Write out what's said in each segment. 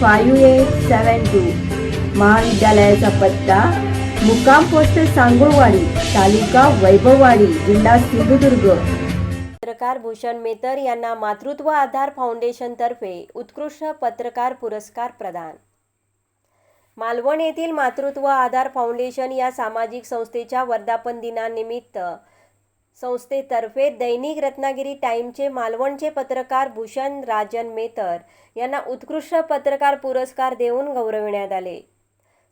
five eight seven two. महाविद्यालयाचा पत्ता मुक्काम पोस्ट सांगुळवाडी तालुका वैभववाडी जिल्हा सिंधुदुर्ग. पत्रकार भूषण मेतर यांना मातृत्व आधार फाउंडेशन तर्फे उत्कृष्ट पत्रकार पुरस्कार प्रदान. मालवण येथील मातृत्व आधार फाउंडेशन या सामाजिक संस्थेच्या वर्धापन दिनानिमित्त संस्थेतर्फे दैनिक रत्नागिरी टाईमचे मालवणचे पत्रकार भूषण राजन मेतर यांना उत्कृष्ट पत्रकार पुरस्कार देऊन गौरविण्यात आले.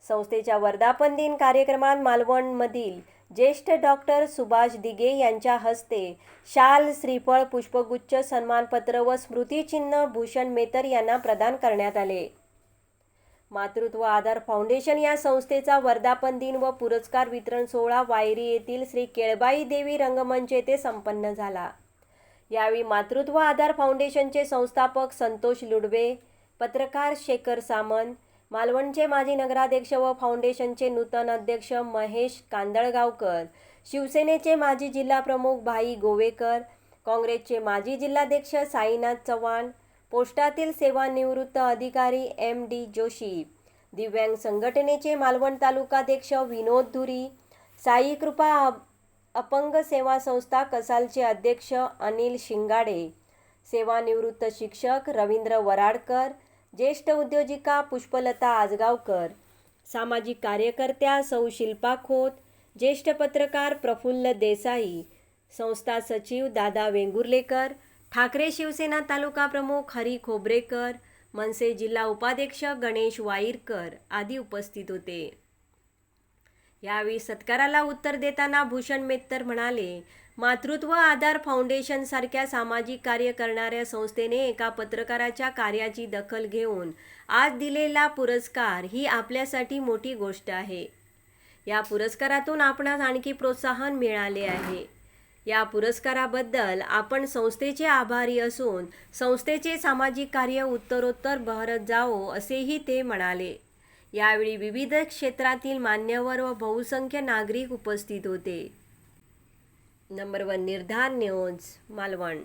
संस्थेच्या वर्धापन दिन कार्यक्रमात मालवणमधील ज्येष्ठ डॉक्टर सुभाष दिगे यांच्या हस्ते शाल श्रीफळ पुष्पगुच्छ सन्मानपत्र व स्मृतिचिन्ह भूषण मेतर यांना प्रदान करण्यात आले. मातृत्व आधार फाउंडेशन या संस्थेचा वर्धापन दिन व पुरस्कार वितरण सोहळा वायरी येथील श्री केळबाई देवी रंगमंच येथे संपन्न झाला. यावेळी मातृत्व आधार फाउंडेशनचे संस्थापक संतोष लुडवे पत्रकार शेखर सामंत मालवणचे माजी नगराध्यक्ष व फाउंडेशनचे नूतन अध्यक्ष महेश कांदळगावकर शिवसेनेचे माजी जिल्हाप्रमुख भाई गोवेकर काँग्रेसचे माजी जिल्हाध्यक्ष साईनाथ चव्हाण पोस्टातील सेवानिवृत्त अधिकारी एम डी जोशी दिव्यांग संघटनेचे मालवण तालुकाध्यक्ष विनोद धुरी साई कृपा अपंग सेवा संस्था कसालचे अध्यक्ष अनिल शिंगाडे सेवानिवृत्त शिक्षक रवींद्र वराडकर ज्येष्ठ उद्योजिका पुष्पलता आजगावकर सामाजिक कार्यकर्त्या सौ शिल्पा खोत ज्येष्ठ पत्रकार प्रफुल्ल देसाई संस्था सचिव दादा वेंगुर्लेकर ठाकरे शिवसेना तालुका प्रमुख हरी खोबरेकर मनसे जिल्हा उपाध्यक्ष गणेश वाईरकर आदी उपस्थित होते. यावेळी सत्काराला उत्तर देताना भूषण मेत्तर म्हणाले मातृत्व आधार फाउंडेशन सारख्या सामाजिक कार्य करणाऱ्या संस्थेने एका पत्रकाराच्या कार्याची दखल घेऊन आज दिलेला पुरस्कार ही आपल्यासाठी मोठी गोष्ट आहे. या पुरस्कारातून आपणास आणखी प्रोत्साहन मिळाले आहे. या पुरस्काराबद्दल आपण संस्थेचे आभारी असून संस्थेचे सामाजिक कार्य उत्तरोत्तर बहरत जावो असेही ते म्हणाले. यावेळी विविध क्षेत्रातील मान्यवर व बहुसंख्य नागरिक उपस्थित होते. नंबर वन निर्धार न्यूज मालवण.